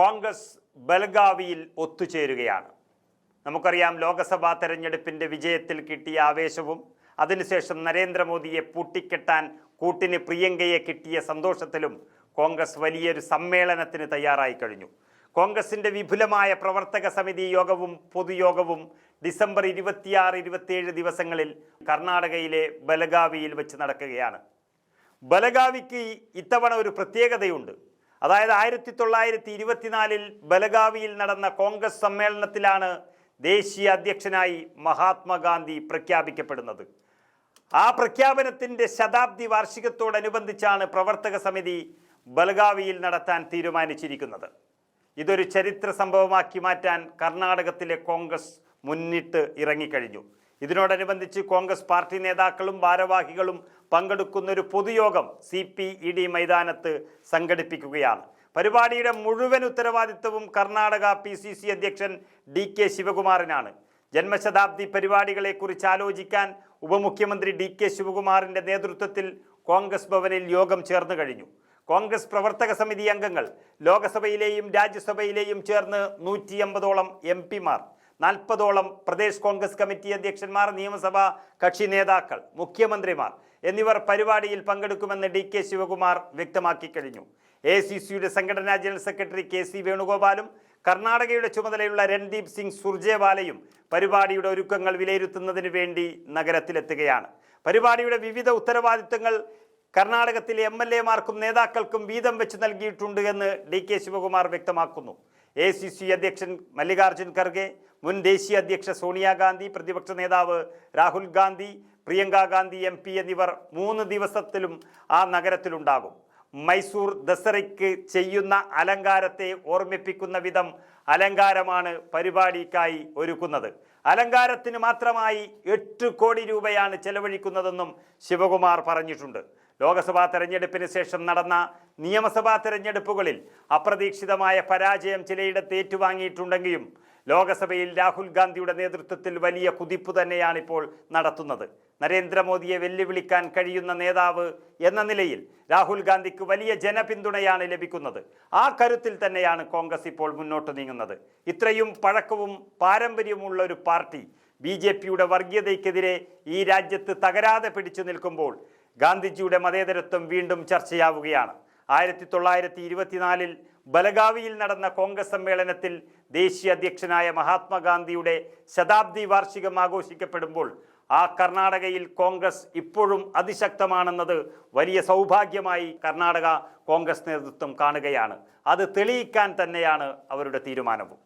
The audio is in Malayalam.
കോൺഗ്രസ് ബൽഗാവിയിൽ ഒത്തുചേരുകയാണ്. നമുക്കറിയാം ലോക്സഭാ തെരഞ്ഞെടുപ്പിന്റെ വിജയത്തിൽ കിട്ടിയ ആവേശവും അതിനുശേഷം നരേന്ദ്രമോദിയെ പൂട്ടിക്കെട്ടാൻ കൂട്ടിന് പ്രിയങ്കയെ കിട്ടിയ സന്തോഷത്തിലും കോൺഗ്രസ് വലിയൊരു സമ്മേളനത്തിന് തയ്യാറായി കഴിഞ്ഞു. കോൺഗ്രസിന്റെ വിപുലമായ പ്രവർത്തക സമിതി യോഗവും പൊതുയോഗവും ഡിസംബർ ഇരുപത്തിയാറ് ഇരുപത്തിയേഴ് ദിവസങ്ങളിൽ കർണാടകയിലെ ബലഗാവിയിൽ വെച്ച് നടക്കുകയാണ്. ബലഗാവിക്ക് ഇത്തവണ ഒരു പ്രത്യേകതയുണ്ട്. അതായത് ആയിരത്തി തൊള്ളായിരത്തി ഇരുപത്തിനാലിൽ ബലഗാവിയിൽ നടന്ന കോൺഗ്രസ് സമ്മേളനത്തിലാണ് ദേശീയ അധ്യക്ഷനായി മഹാത്മാഗാന്ധി പ്രഖ്യാപിക്കപ്പെടുന്നത്. ആ പ്രഖ്യാപനത്തിന്റെ ശതാബ്ദി വാർഷികത്തോടനുബന്ധിച്ചാണ് പ്രവർത്തക സമിതി ബലഗാവിയിൽ നടത്താൻ തീരുമാനിച്ചിരിക്കുന്നത്. ഇതൊരു ചരിത്ര സംഭവമാക്കി മാറ്റാൻ കർണാടകത്തിലെ കോൺഗ്രസ് മുന്നിട്ട് ഇറങ്ങിക്കഴിഞ്ഞു. ഇതിനോടനുബന്ധിച്ച് കോൺഗ്രസ് പാർട്ടി നേതാക്കളും ഭാരവാഹികളും പങ്കെടുക്കുന്ന ഒരു പൊതുയോഗം സി പി ഇ ഡി മൈതാനത്ത് സംഘടിപ്പിക്കുകയാണ്. പരിപാടിയുടെ മുഴുവൻ ഉത്തരവാദിത്വവും കർണാടക പി സി സി അധ്യക്ഷൻ ഡി കെ ശിവകുമാറിനാണ്. ജന്മശതാബ്ദി പരിപാടികളെക്കുറിച്ച് ആലോചിക്കാൻ ഉപമുഖ്യമന്ത്രി ഡി കെ ശിവകുമാറിന്റെ നേതൃത്വത്തിൽ കോൺഗ്രസ് ഭവനിൽ യോഗം ചേർന്നു കഴിഞ്ഞു. കോൺഗ്രസ് പ്രവർത്തക സമിതി അംഗങ്ങൾ ലോകസഭയിലെയും രാജ്യസഭയിലെയും ചേർന്ന് നൂറ്റി അമ്പതോളം എം പിമാർ നാൽപ്പതോളം പ്രദേശ് കോൺഗ്രസ് കമ്മിറ്റി അധ്യക്ഷന്മാർ നിയമസഭാ കക്ഷി നേതാക്കൾ മുഖ്യമന്ത്രിമാർ എന്നിവർ പരിപാടിയിൽ പങ്കെടുക്കുമെന്ന് ഡി കെ ശിവകുമാർ വ്യക്തമാക്കി കഴിഞ്ഞു. എ സി സിയുടെ സംഘടനാ ജനറൽ സെക്രട്ടറി കെ സി വേണുഗോപാലും കർണാടകയുടെ ചുമതലയുള്ള രൺദീപ് സിംഗ് സുർജേവാലയും പരിപാടിയുടെ ഒരുക്കങ്ങൾ വിലയിരുത്തുന്നതിന് വേണ്ടി നഗരത്തിലെത്തുകയാണ്. പരിപാടിയുടെ വിവിധ ഉത്തരവാദിത്തങ്ങൾ കർണാടകത്തിലെ എം എൽ എമാർക്കും നേതാക്കൾക്കും വീതം വെച്ച് നൽകിയിട്ടുണ്ട് എന്ന് ഡി കെ ശിവകുമാർ വ്യക്തമാക്കുന്നു. എ സി സി അധ്യക്ഷൻ മല്ലികാർജുൻ ഖർഗെ മുൻ ദേശീയ അധ്യക്ഷ സോണിയാഗാന്ധി പ്രതിപക്ഷ നേതാവ് രാഹുൽ ഗാന്ധി പ്രിയങ്ക ഗാന്ധി എം പി എന്നിവർ മൂന്ന് ദിവസത്തിലും ആ നഗരത്തിലുണ്ടാകും. മൈസൂർ ദസറയ്ക്ക് ചെയ്യുന്ന അലങ്കാരത്തെ ഓർമ്മിപ്പിക്കുന്ന വിധം അലങ്കാരമാണ് പരിപാടിക്കായി ഒരുക്കുന്നത്. അലങ്കാരത്തിന് മാത്രമായി എട്ട് കോടി രൂപയാണ് ചെലവഴിക്കുന്നതെന്നും ശിവകുമാർ പറഞ്ഞിട്ടുണ്ട്. ലോക്സഭാ തെരഞ്ഞെടുപ്പിന് ശേഷം നടന്ന നിയമസഭാ തെരഞ്ഞെടുപ്പുകളിൽ അപ്രതീക്ഷിതമായ പരാജയം ചിലയിടത്ത് ഏറ്റുവാങ്ങിയിട്ടുണ്ടെങ്കിലും ലോക്സഭയിൽ രാഹുൽ ഗാന്ധിയുടെ നേതൃത്വത്തിൽ വലിയ കുതിപ്പ് തന്നെയാണിപ്പോൾ നടത്തുന്നത്. നരേന്ദ്രമോദിയെ വെല്ലുവിളിക്കാൻ കഴിയുന്ന നേതാവ് എന്ന നിലയിൽ രാഹുൽ ഗാന്ധിക്ക് വലിയ ജനപിന്തുണയാണ് ലഭിക്കുന്നത്. ആ കരുത്തിൽ തന്നെയാണ് കോൺഗ്രസ് ഇപ്പോൾ മുന്നോട്ട് നീങ്ങുന്നത്. ഇത്രയും പഴക്കവും പാരമ്പര്യവുമുള്ള ഒരു പാർട്ടി ബി ജെ പിയുടെ വർഗീയതയ്ക്കെതിരെ ഈ രാജ്യത്ത് തകരാതെ പിടിച്ചു നിൽക്കുമ്പോൾ ഗാന്ധിജിയുടെ മതേതരത്വം വീണ്ടും ചർച്ചയാവുകയാണ്. ആയിരത്തി തൊള്ളായിരത്തി ഇരുപത്തിനാലിൽ ബലഗാവിയിൽ നടന്ന കോൺഗ്രസ് സമ്മേളനത്തിൽ ദേശീയ അധ്യക്ഷനായ മഹാത്മാഗാന്ധിയുടെ ശതാബ്ദി വാർഷികം ആഘോഷിക്കപ്പെടുമ്പോൾ ആ കർണാടകയിൽ കോൺഗ്രസ് ഇപ്പോഴും അതിശക്തമാണെന്നത് വലിയ സൗഭാഗ്യമായി കർണാടക കോൺഗ്രസ് നേതൃത്വം കാണുകയാണ്. അത് തെളിയിക്കാൻ തന്നെയാണ് അവരുടെ തീരുമാനവും.